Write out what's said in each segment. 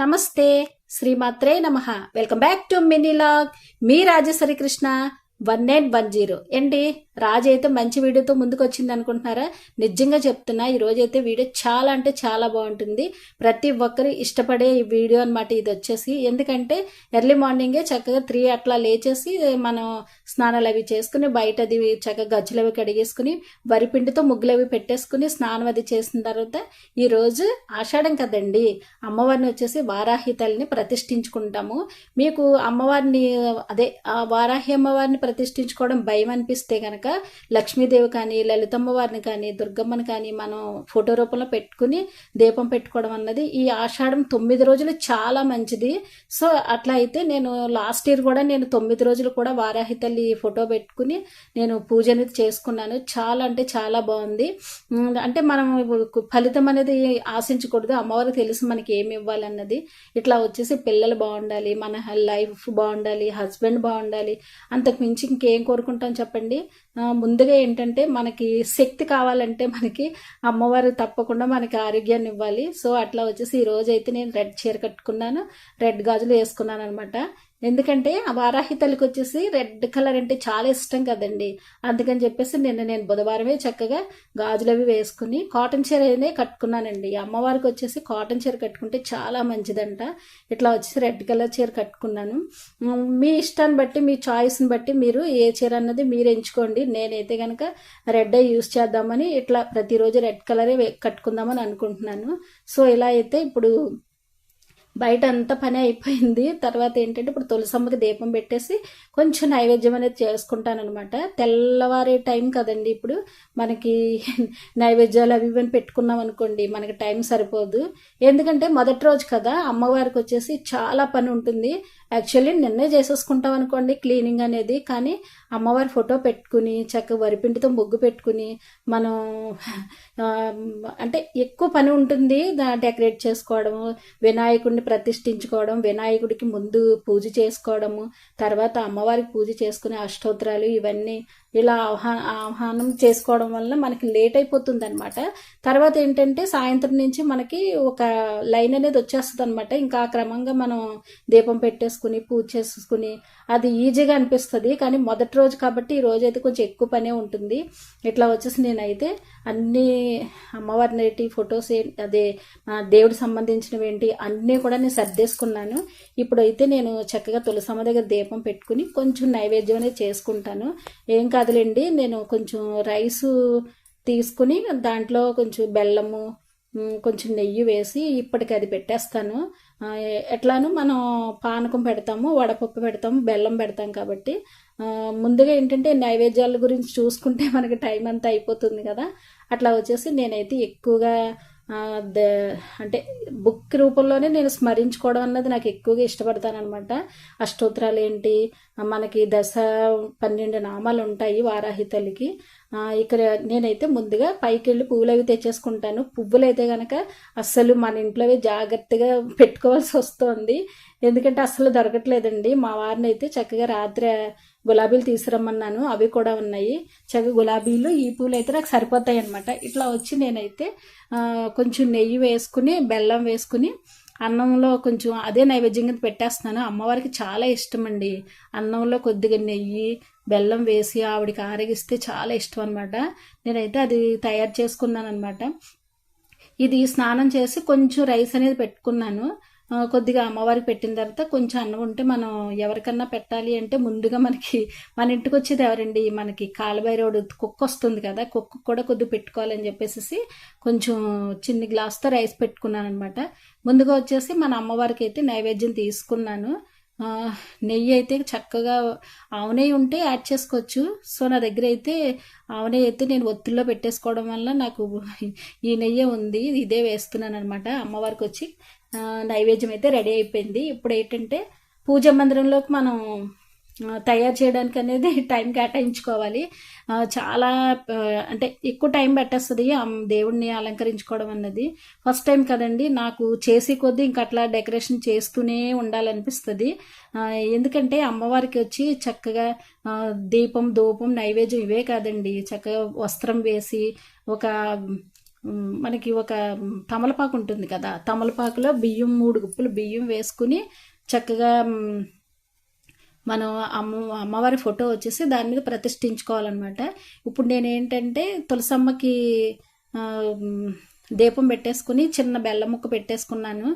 నమస్తే. శ్రీమాత్రే నమ. Welcome back to mini vlog. Me Rajashree Krishna. One nine one zero. ఏంటి? రాజు అయితే మంచి వీడియోతో ముందుకు వచ్చింది అనుకుంటున్నారా? నిజంగా చెప్తున్నా ఈరోజు అయితే వీడియో చాలా అంటే చాలా బాగుంటుంది. ప్రతి ఒక్కరు ఇష్టపడే ఈ వీడియో అనమాట ఇది వచ్చేసి. ఎందుకంటే ఎర్లీ మార్నింగే చక్కగా త్రీ అట్లా లేచేసి మనం స్నానాలు అవి చేసుకుని బయట అది చక్కగా గజ్జలు అవి కడిగేసుకుని వరిపిండితో ముగ్గులు అవి పెట్టేసుకుని స్నానం అది చేసిన తర్వాత ఈరోజు ఆషాఢం కదండి. అమ్మవారిని వచ్చేసి వారాహి తల్లిని ప్రతిష్ఠించుకుంటాము. మీకు అమ్మవారిని అదే ఆ వారాహి అమ్మవారిని ప్రతిష్ఠించుకోవడం భయం అనిపిస్తే కనుక లక్ష్మీదేవి కానీ లలితమ్మ వారిని కానీ దుర్గమ్మని కానీ మనం ఫోటో రూపంలో పెట్టుకుని దీపం పెట్టుకోవడం అన్నది ఈ ఆషాఢం తొమ్మిది రోజులు చాలా మంచిది. సో అట్లా అయితే నేను లాస్ట్ ఇయర్ కూడా నేను తొమ్మిది రోజులు కూడా వారాహి తల్లి ఫోటో పెట్టుకుని నేను పూజ అనేది చేసుకున్నాను. చాలా అంటే చాలా బాగుంది. అంటే మనం ఫలితం అనేది ఆశించకూడదు. అమ్మవారికి తెలుసు మనకి ఏమి ఇవ్వాలన్నది. ఇట్లా వచ్చేసి పిల్లలు బాగుండాలి మన లైఫ్ బాగుండాలి హస్బెండ్ బాగుండాలి అంతకు మించి ఇంకేం కోరుకుంటాం చెప్పండి? ముందుగా ఏంటంటే మనకి శక్తి కావాలంటే మనకి అమ్మవారు తప్పకుండా మనకి ఆరోగ్యాన్ని ఇవ్వాలి. సో అట్లా వచ్చేసి ఈ రోజు అయితే నేను రెడ్ చీర కట్టుకున్నాను. రెడ్ గాజులు వేసుకున్నాను అనమాట ఎందుకంటే ఆ వారాహి తల్లికి వచ్చేసి రెడ్ కలర్ అంటే చాలా ఇష్టం కదండి. అందుకని చెప్పేసి నిన్న నేను బుధవారమే చక్కగా గాజులు అవి వేసుకుని కాటన్ చీరనే కట్టుకున్నానండి. అమ్మవారికి వచ్చేసి కాటన్ చీర కట్టుకుంటే చాలా మంచిదంట. ఇట్లా వచ్చేసి రెడ్ కలర్ చీర కట్టుకున్నాను. మీ ఇష్టాన్ని బట్టి మీ చాయిస్ని బట్టి మీరు ఏ చీర అన్నది మీరు ఎంచుకోండి. నేనైతే కనుక రెడ్ యూస్ చేద్దామని ఇట్లా ప్రతిరోజు రెడ్ కలరే కట్టుకుందామని అనుకుంటున్నాను. సో ఇలా అయితే ఇప్పుడు బయట అంతా పని అయిపోయింది. తర్వాత ఏంటంటే ఇప్పుడు తులసమ్మకి దీపం పెట్టేసి కొంచెం నైవేద్యం అనేది చేసుకుంటానమాట తెల్లవారే టైం కదండి ఇప్పుడు. మనకి నైవేద్యాలు అవి ఇవన్నీ పెట్టుకున్నాం అనుకోండి మనకి టైం సరిపోదు. ఎందుకంటే మొదటి రోజు కదా అమ్మవారికి వచ్చేసి చాలా పని ఉంటుంది. యాక్చువల్లీ నిన్నే చేసేసుకుంటాం అనుకోండి క్లీనింగ్ అనేది. కానీ అమ్మవారి ఫోటో పెట్టుకుని చక్కగా వరిపిండితో ముగ్గు పెట్టుకుని మనం అంటే ఎక్కువ పని ఉంటుంది దా- డెకరేట్ చేసుకోవడము వినాయకుడిని ప్రతిష్ఠించుకోవడం వినాయకుడికి ముందు పూజ చేసుకోవడము తర్వాత అమ్మవారికి పూజ చేసుకునే అష్టోత్తరాలు ఇవన్నీ ఇలా ఆహ్వా ఆహ్వానం చేసుకోవడం వల్ల మనకి లేట్ అయిపోతుంది అనమాట తర్వాత ఏంటంటే సాయంత్రం నుంచి మనకి ఒక లైన్ అనేది వచ్చేస్తుంది అనమాట ఇంకా ఆ క్రమంగా మనం దీపం పెట్టేసుకుని పూజ చేసుకుని అది ఈజీగా అనిపిస్తుంది. కానీ మొదటి రోజు కాబట్టి ఈ రోజు అయితే కొంచెం ఎక్కువ పనే ఉంటుంది. ఇట్లా వచ్చేసి నేనైతే అన్ని అమ్మవారి నేటి ఫొటోస్ అదే ఆ, దేవుడికి సంబంధించినవి ఏంటి అన్నీ కూడా నేను సర్దేసుకున్నాను. ఇప్పుడైతే నేను చక్కగా తులసమ్మ దగ్గర దీపం పెట్టుకుని కొంచెం నైవేద్యం అనేది చేసుకుంటాను. ఏం కాదులేండి నేను కొంచెం రైసు తీసుకుని దాంట్లో కొంచెం బెల్లము కొంచెం నెయ్యి వేసి ఇప్పటికి అది పెట్టేస్తాను. ఎట్లానూ మనం పానకం పెడతాము వడపప్పు పెడతాము బెల్లం పెడతాం కాబట్టి. ముందుగా ఏంటంటే నైవేద్యాల గురించి చూసుకుంటే మనకి టైం అంతా అయిపోతుంది కదా. అట్లా వచ్చేసి నేనైతే ఎక్కువగా అంటే బుక్ రూపంలోనే నేను స్మరించుకోవడం అన్నది నాకు ఎక్కువగా ఇష్టపడతాను అనమాట అష్టోత్తరాలు ఏంటి? మనకి దశ పన్నెండు నామాలు ఉంటాయి వారాహితలకి. ఇక్కడ నేనైతే ముందుగా పైకి వెళ్ళి పువ్వులు అవి తెచ్చేసుకుంటాను. పువ్వులు అయితే కనుక అస్సలు మన ఇంట్లో జాగ్రత్తగా పెట్టుకోవాల్సి వస్తుంది. ఎందుకంటే అస్సలు దొరకట్లేదండి. మా వారిని అయితే చక్కగా రాత్రి గులాబీలు తీసుకురమ్మన్నాను. అవి కూడా ఉన్నాయి. చక్క గులాబీలు ఈ పూలు అయితే నాకు సరిపోతాయి అనమాట ఇట్లా వచ్చి నేనైతే కొంచెం నెయ్యి వేసుకుని బెల్లం వేసుకుని అన్నంలో కొంచెం అదే నైవేద్యం కింద పెట్టేస్తున్నాను. అమ్మవారికి చాలా ఇష్టం అండి అన్నంలో కొద్దిగా నెయ్యి బెల్లం వేసి ఆవిడకి ఆరగిస్తే చాలా ఇష్టం అనమాట నేనైతే అది తయారు చేసుకున్నాను అనమాట ఇది స్నానం చేసి కొంచెం రైస్ అనేది పెట్టుకున్నాను. కొద్దిగా అమ్మవారికి పెట్టిన తర్వాత కొంచెం అన్నం ఉంటే మనం ఎవరికన్నా పెట్టాలి అంటే ముందుగా మనకి మన ఇంటికి వచ్చేది ఎవరండి? మనకి కాలబైరోడు కుక్క వస్తుంది కదా కుక్క కూడా కొద్దిగా పెట్టుకోవాలని చెప్పేసి కొంచెం చిన్న గ్లాస్తో రైస్ పెట్టుకున్నాను అనమాట ముందుగా వచ్చేసి మన అమ్మవారికి అయితే నైవేద్యం తీసుకున్నాను. నెయ్యి అయితే చక్కగా ఆవు నెయ్యి ఉంటే యాడ్ చేసుకోవచ్చు. సో నా దగ్గర అయితే ఆవు నెయ్యి అయితే నేను ఒత్తిడిలో పెట్టేసుకోవడం వల్ల నాకు ఈ నెయ్యి ఉంది. ఇదే వేస్తున్నాను అనమాట అమ్మవారికి వచ్చి నైవేద్యం అయితే రెడీ అయిపోయింది. ఇప్పుడు ఏంటంటే పూజ మందిరంలోకి మనం తయారు చేయడానికి అనేది టైం కేటాయించుకోవాలి. చాలా అంటే ఎక్కువ టైం పెట్టేస్తుంది ఆ దేవుణ్ణి అలంకరించుకోవడం అన్నది. ఫస్ట్ టైం కదండి నాకు చేసి కొద్దీ ఇంక అట్లా డెకరేషన్ చేస్తూనే ఉండాలనిపిస్తుంది. ఎందుకంటే అమ్మవారికి వచ్చి చక్కగా దీపం ధూపం నైవేద్యం ఇవే కాదండి. చక్కగా వస్త్రం వేసి ఒక మనకి ఒక తమలపాకు ఉంటుంది కదా తమలపాకులో బియ్యం మూడు గుప్పులు బియ్యం వేసుకుని చక్కగా మనం అమ్మ అమ్మవారి ఫోటో వచ్చేసి దాని మీద ప్రతిష్ఠించుకోవాలన్నమాట. ఇప్పుడు నేను ఏంటంటే తులసమ్మకి దీపం పెట్టేసుకుని చిన్న బెల్లం ముక్క పెట్టేసుకున్నాను.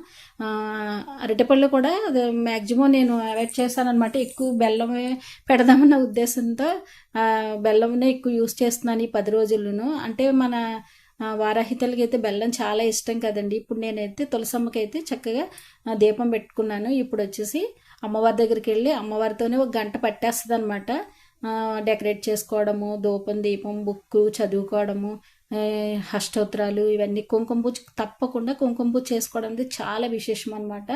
అరటిపళ్ళు కూడా మ్యాక్సిమం నేను అవాయిడ్ చేశానమాట ఎక్కువ బెల్లమే పెడదామన్న ఉద్దేశంతో బెల్లంనే ఎక్కువ యూస్ చేస్తున్నాను ఈ పది రోజులను అంటే మన వారాహితలకి అయితే బెల్లం చాలా ఇష్టం కదండి. ఇప్పుడు నేనైతే తులసమ్మకి అయితే చక్కగా దీపం పెట్టుకున్నాను. ఇప్పుడు వచ్చేసి అమ్మవారి దగ్గరికి వెళ్ళి అమ్మవారితోనే ఒక గంట పట్టేస్తుంది అనమాట డెకరేట్ చేసుకోవడము దూపం దీపం బుక్ చదువుకోవడము అష్టోత్తరాలు ఇవన్నీ కుంకుమ పూజ తప్పకుండా కుంకుమ పూజ చేసుకోవడం అనేది చాలా విశేషం అనమాట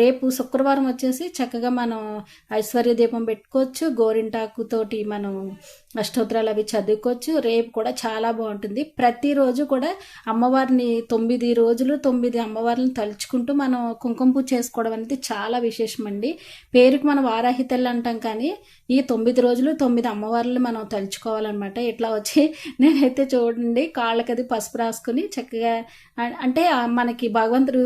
రేపు శుక్రవారం వచ్చేసి చక్కగా మనం ఐశ్వర్య దీపం పెట్టుకోవచ్చు గోరింటాకుతోటి మనం అష్టోత్తరాలు అవి చదువుకోవచ్చు. రేపు కూడా చాలా బాగుంటుంది. ప్రతిరోజు కూడా అమ్మవారిని తొమ్మిది రోజులు తొమ్మిది అమ్మవారిని తలుచుకుంటూ మనం కుంకుమ పూజ చేసుకోవడం అనేది చాలా విశేషం అండి పేరుకి మనం వారాహితలు అంటాం కానీ ఈ తొమ్మిది రోజులు తొమ్మిది అమ్మవార్లు మనం తలుచుకోవాలన్నమాట. ఇట్లా వచ్చి నేనైతే చూడండి కాళ్ళకి అది పసుపు రాసుకుని చక్కగా అంటే మనకి భగవంతుడు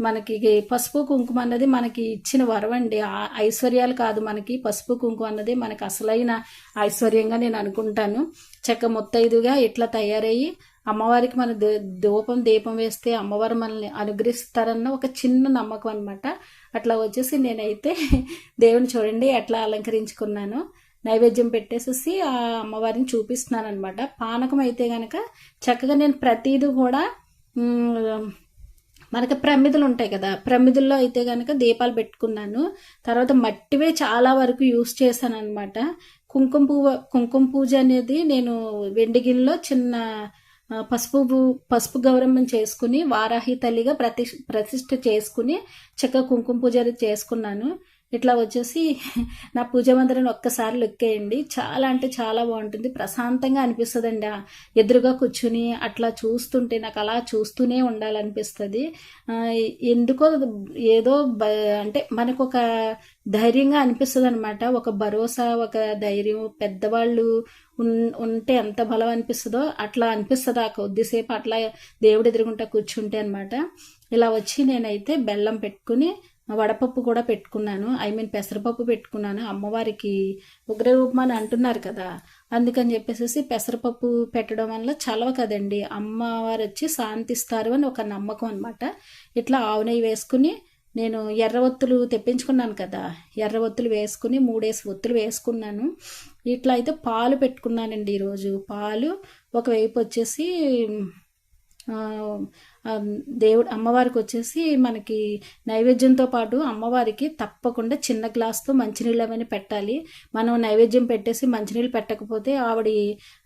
మనకి పసుపు కుంకుమ అన్నది మనకి ఇచ్చిన వరం అండి ఆ ఐశ్వర్యాలు కాదు మనకి. పసుపు కుంకుమ అన్నది మనకి అసలైన ఐశ్వర్యంగా నేను అనుకుంటాను. చక్క ముత్తైదుగా ఇట్లా తయారయ్యి అమ్మవారికి మన దూపం దీపం వేస్తే అమ్మవారు మనల్ని అనుగ్రహిస్తారన్న ఒక చిన్న నమ్మకం అనమాట అట్లా వచ్చేసి నేనైతే దేవుని చూడండి ఎట్లా అలంకరించుకున్నాను. నైవేద్యం పెట్టేసేసి ఆ అమ్మవారిని చూపిస్తున్నాను అనమాట పానకం అయితే గనక చక్కగా నేను ప్రతిదీ కూడా మనకి ప్రమిదలు ఉంటాయి కదా ప్రమిదల్లో అయితే కనుక దీపాలు పెట్టుకున్నాను. తర్వాత మట్టివే చాలా వరకు యూస్ చేశాను అనమాట కుంకుమ పువ్వు కుంకుమ పూజ అనేది నేను వెండి గిన్నెలో చిన్న పసుపు పసుపు గౌరమ్మం చేసుకుని వారాహి తల్లిగా ప్రతి ప్రతిష్ఠ చేసుకుని చక్కగా కుంకుమ పూజ అది చేసుకున్నాను. ఇట్లా వచ్చేసి నా పూజ మందిరాన్ని ఒక్కసారి లొక్కేయండి చాలా అంటే చాలా బాగుంటుంది. ప్రశాంతంగా అనిపిస్తుందండి. ఎదురుగా కూర్చుని అట్లా చూస్తుంటే నాకు అలా చూస్తూనే ఉండాలనిపిస్తుంది. ఎందుకో ఏదో బ- అంటే మనకు ఒక ధైర్యంగా అనిపిస్తుంది అనమాట ఒక భరోసా ఒక ధైర్యం. పెద్దవాళ్ళు ఉంటే ఎంత బలం అనిపిస్తుందో అట్లా అనిపిస్తుంది ఆ కొద్దిసేపు అట్లా దేవుడు ఎదురుగుంటా కూర్చుంటే అనమాట ఇలా వచ్చి నేనైతే బెల్లం పెట్టుకుని వడపప్పు కూడా పెట్టుకున్నాను. ఐ మీన్ పెసరపప్పు పెట్టుకున్నాను. అమ్మవారికి ఉగ్రరూపం అని అంటున్నారు కదా. అందుకని చెప్పేసి పెసరపప్పు పెట్టడం వల్ల చలవ కదండి. అమ్మవారు వచ్చి శాంతిస్తారు అని ఒక నమ్మకం అనమాట ఇట్లా ఆవు నెయ్యి వేసుకుని నేను ఎర్ర ఒత్తులు తెప్పించుకున్నాను కదా. ఎర్ర ఒత్తులు వేసుకుని మూడేసి ఒత్తులు వేసుకున్నాను. ఇట్లా అయితే పాలు పెట్టుకున్నానండి ఈరోజు పాలు ఒకవైపు వచ్చేసి దేవుడు అమ్మవారికి వచ్చేసి మనకి నైవేద్యంతో పాటు అమ్మవారికి తప్పకుండా చిన్న గ్లాస్తో మంచినీళ్ళు అవన్నీ పెట్టాలి. మనం నైవేద్యం పెట్టేసి మంచినీళ్ళు పెట్టకపోతే ఆవిడ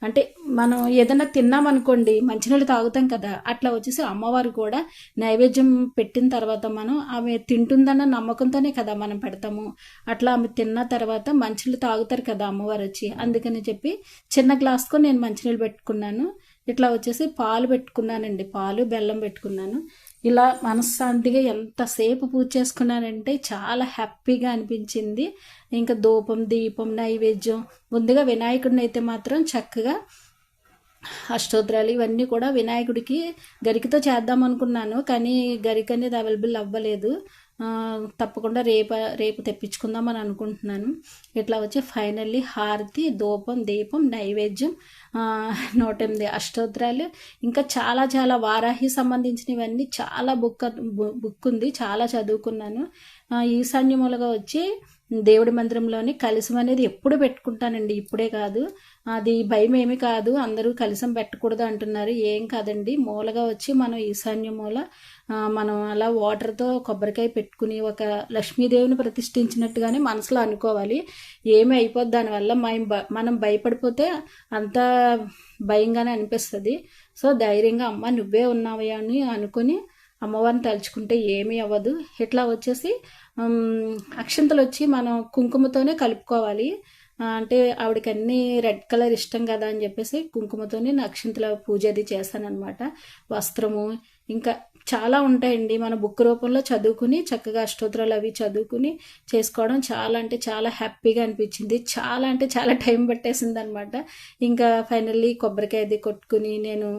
అంటే మనం ఏదైనా తిన్నామనుకోండి మంచినీళ్ళు తాగుతాం కదా అట్లా వచ్చేసి అమ్మవారు కూడా నైవేద్యం పెట్టిన తర్వాత మనం ఆమె తింటుందన్న నమ్మకంతోనే కదా మనం పెడతాము. అట్లా ఆమె తిన్న తర్వాత మంచినీళ్ళు తాగుతారు కదా అమ్మవారు వచ్చి. అందుకని చెప్పి చిన్న గ్లాస్తో నేను మంచినీళ్ళు పెట్టుకున్నాను. ఇట్లా వచ్చేసి పాలు పెట్టుకున్నానండి పాలు బెల్లం పెట్టుకున్నాను. ఇలా మనశ్శాంతిగా ఎంతసేపు పూజ చేసుకున్నానంటే చాలా హ్యాపీగా అనిపించింది. ఇంకా ధూపం దీపం నైవేద్యం ముందుగా వినాయకుడిని అయితే మాత్రం చక్కగా అష్టోత్తరాలు ఇవన్నీ కూడా వినాయకుడికి గరికతో చేద్దాం అనుకున్నాను కానీ గరిక అనేది అవైలబుల్ అవ్వలేదు. తప్పకుండా రేపు రేపు తెప్పించుకుందాం అని అనుకుంటున్నాను. ఇట్లా వచ్చి ఫైనల్లీ హారతి ధూపం దీపం నైవేద్యం నూట ఎనిమిది అష్టోత్తరాలు ఇంకా చాలా చాలా వారాహి సంబంధించినవన్నీ చాలా బుక్ బుక్ ఉంది చాలా చదువుకున్నాను. ఈశాన్యములుగా వచ్చి దేవుడి మందిరంలోని కలశం అనేది ఎప్పుడు పెట్టుకుంటానండి ఇప్పుడే కాదు. అది భయం ఏమి కాదు అందరూ కలిసం పెట్టకూడదు అంటున్నారు. ఏం కాదండి మూలగా వచ్చి మనం ఈశాన్య మూల మనం అలా వాటర్తో కొబ్బరికాయ పెట్టుకుని ఒక లక్ష్మీదేవిని ప్రతిష్ఠించినట్టుగానే మనసులో అనుకోవాలి. ఏమి అయిపోద్ది దానివల్ల మనం మనం భయపడిపోతే అంత భయంగానే అనిపిస్తుంది. సో ధైర్యంగా అమ్మ నువ్వే ఉన్నావా అని అనుకుని అమ్మవారిని తలుచుకుంటే ఏమీ అవ్వదు. ఇట్లా వచ్చేసి అక్షంతలు వచ్చి మనం కుంకుమతోనే కలుపుకోవాలి. అంటే ఆవిడకి అన్ని రెడ్ కలర్ ఇష్టం కదా అని చెప్పేసి కుంకుమతోనే అక్షంతుల పూజ అది చేశానన్నమాట వస్త్రము ఇంకా చాలా ఉంటాయండి. మన బుక్ రూపంలో చదువుకుని చక్కగా అష్టోత్తరాలు అవి చదువుకుని చేసుకోవడం చాలా అంటే చాలా హ్యాపీగా అనిపించింది. చాలా అంటే చాలా టైం పట్టేసింది అనమాట ఇంకా ఫైనల్లీ కొబ్బరికాయ అది కొట్టుకుని నేను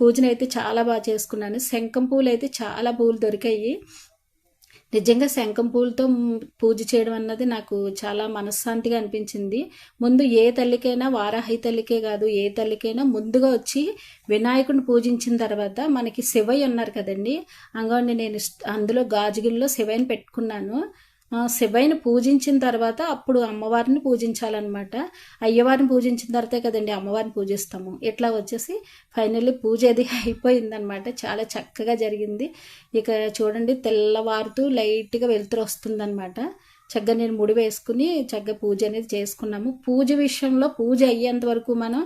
పూజను అయితే చాలా బాగా చేసుకున్నాను. శంఖం పూలు అయితే చాలా పూలు దొరికాయి. నిజంగా శంఖం పూలతో పూజ చేయడం అన్నది నాకు చాలా మనశ్శాంతిగా అనిపించింది. ముందు ఏ తల్లికైనా వారాహి తల్లికే కాదు ఏ తల్లికైనా ముందుగా వచ్చి వినాయకుడిని పూజించిన తర్వాత మనకి శివయ్య ఉన్నారు కదండి. అంగండి నేను అందులో గాజుగిల్లో శివయ్యని పెట్టుకున్నాను. శివయ్యని పూజించిన తర్వాత అప్పుడు అమ్మవారిని పూజించాలన్నమాట. అయ్యవారిని పూజించిన తర్వాతే కదండి అమ్మవారిని పూజిస్తాము. ఇట్లా వచ్చేసి ఫైనల్లీ పూజ అది అయిపోయిందనమాట చాలా చక్కగా జరిగింది. ఇక చూడండి తెల్లవారుతూ లైట్గా వెలుతురు వస్తుందన్నమాట. చక్కగా నేను ముడి వేసుకుని చక్కగా పూజ అనేది చేసుకున్నాము. పూజ విషయంలో పూజ అయ్యేంత వరకు మనం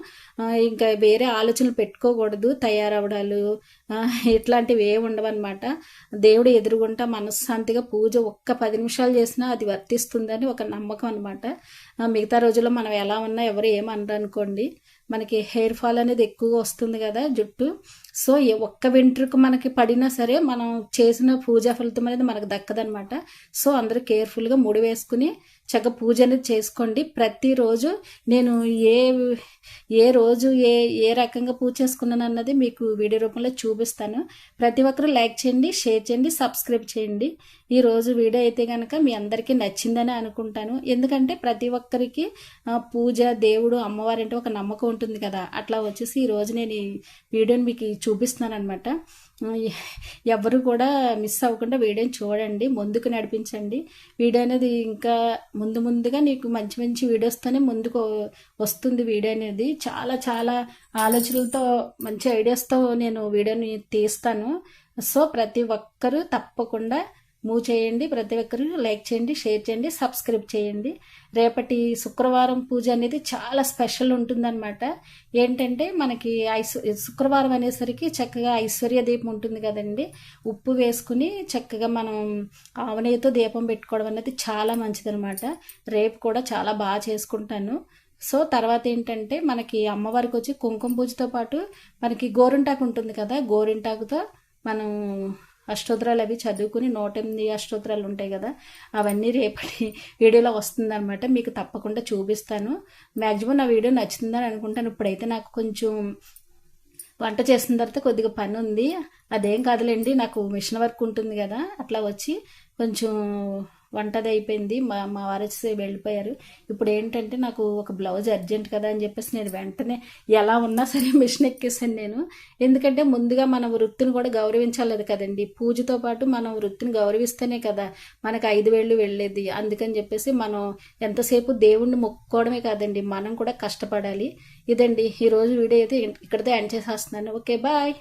ఇంకా వేరే ఆలోచనలు పెట్టుకోకూడదు. తయారవడాలు ఇట్లాంటివి ఏ ఉండవన్నమాట. దేవుడు ఎదురుగుంటా మనశ్శాంతిగా పూజ ఒక్క పది నిమిషాలు చేసినా అది వర్తిస్తుందని ఒక నమ్మకం అనమాట మిగతా రోజుల్లో మనం ఎలా ఉన్నా ఎవరు ఏమనరు అనుకోండి. మనకి హెయిర్ ఫాల్ అనేది ఎక్కువగా వస్తుంది కదా జుట్టు. సో ఒక్క వెంట్రుకు మనకి పడినా సరే మనం చేసిన పూజా ఫలితం అనేది మనకు దక్కదనమాట సో అందరూ కేర్ఫుల్గా ముడి వేసుకుని చక్కగా పూజ అనేది చేసుకోండి. ప్రతిరోజు నేను ఏ ఏ రోజు ఏ ఏ రకంగా పూజ చేసుకున్నాను అన్నది మీకు వీడియో రూపంలో చూపిస్తాను. ప్రతి ఒక్కరూ లైక్ చేయండి షేర్ చేయండి సబ్స్క్రైబ్ చేయండి. ఈరోజు వీడియో అయితే కనుక మీ అందరికీ నచ్చిందని అనుకుంటాను. ఎందుకంటే ప్రతి ఒక్కరికి పూజ దేవుడు అమ్మవారి అంటే ఒక నమ్మకం ఉంటుంది కదా. అట్లా వచ్చేసి ఈరోజు నేను ఈ వీడియోని మీకు చూపిస్తున్నాను అనమాట ఎవరు కూడా మిస్ అవ్వకుండా వీడియోని చూడండి ముందుకు నడిపించండి. వీడియో అనేది ఇంకా ముందు ముందుగా నీకు మంచి మంచి వీడియోస్తోనే ముందుకు వస్తుంది వీడియో అనేది. చాలా చాలా ఆలోచనలతో మంచి ఐడియాస్తో నేను వీడియోని తీస్తాను. సో ప్రతి ఒక్కరూ తప్పకుండా మూవ్ చేయండి ప్రతి ఒక్కరు లైక్ చేయండి షేర్ చేయండి సబ్స్క్రైబ్ చేయండి. రేపటి శుక్రవారం పూజ అనేది చాలా స్పెషల్ ఉంటుందన్నమాట. ఏంటంటే మనకి ఐశ్వ శుక్రవారం అనేసరికి చక్కగా ఐశ్వర్య దీపం ఉంటుంది కదండి. ఉప్పు వేసుకుని చక్కగా మనం ఆవనేతో దీపం పెట్టుకోవడం అనేది చాలా మంచిదనమాట రేపు కూడా చాలా బాగా చేసుకుంటాను. సో తర్వాత ఏంటంటే మనకి అమ్మవారికి వచ్చి కుంకుమ పూజతో పాటు మనకి గోరింటాకు ఉంటుంది కదా గోరింటాకుతో మనం అష్టోత్తరాలు అవి చదువుకుని నూట ఎనిమిది అష్టోత్తరాలు ఉంటాయి కదా అవన్నీ రేపటి వీడియోలో వస్తుందన్నమాట. మీకు తప్పకుండా చూపిస్తాను. మ్యాక్సిమం నా వీడియో నచ్చుతుందని అనుకుంటాను. ఇప్పుడైతే నాకు కొంచెం వంట చేసిన తర్వాత కొద్దిగా పని ఉంది. అదేం కాదులేండి నాకు మిషన్ వర్క్ ఉంటుంది కదా అట్లా వచ్చి కొంచెం వంటది అయిపోయింది మా మా వారు వెళ్ళిపోయారు. ఇప్పుడు ఏంటంటే నాకు ఒక బ్లౌజ్ అర్జెంట్ కదా అని చెప్పేసి నేను వెంటనే ఎలా ఉన్నా సరే మిషన్ ఎక్కేసాను నేను. ఎందుకంటే ముందుగా మన వృత్తిని కూడా గౌరవించాలి కదండి. పూజతో పాటు మనం వృత్తిని గౌరవిస్తేనే కదా మనకు ఐదు వేళ్ళు వెళ్ళేది. అందుకని చెప్పేసి మనం ఎంతసేపు దేవుణ్ణి మొక్కుకోవడమే కాదండి మనం కూడా కష్టపడాలి. ఇదండి ఈరోజు వీడియో అయితే ఇక్కడితో ఎండ్ చేసేస్తున్నాను. Okay bye.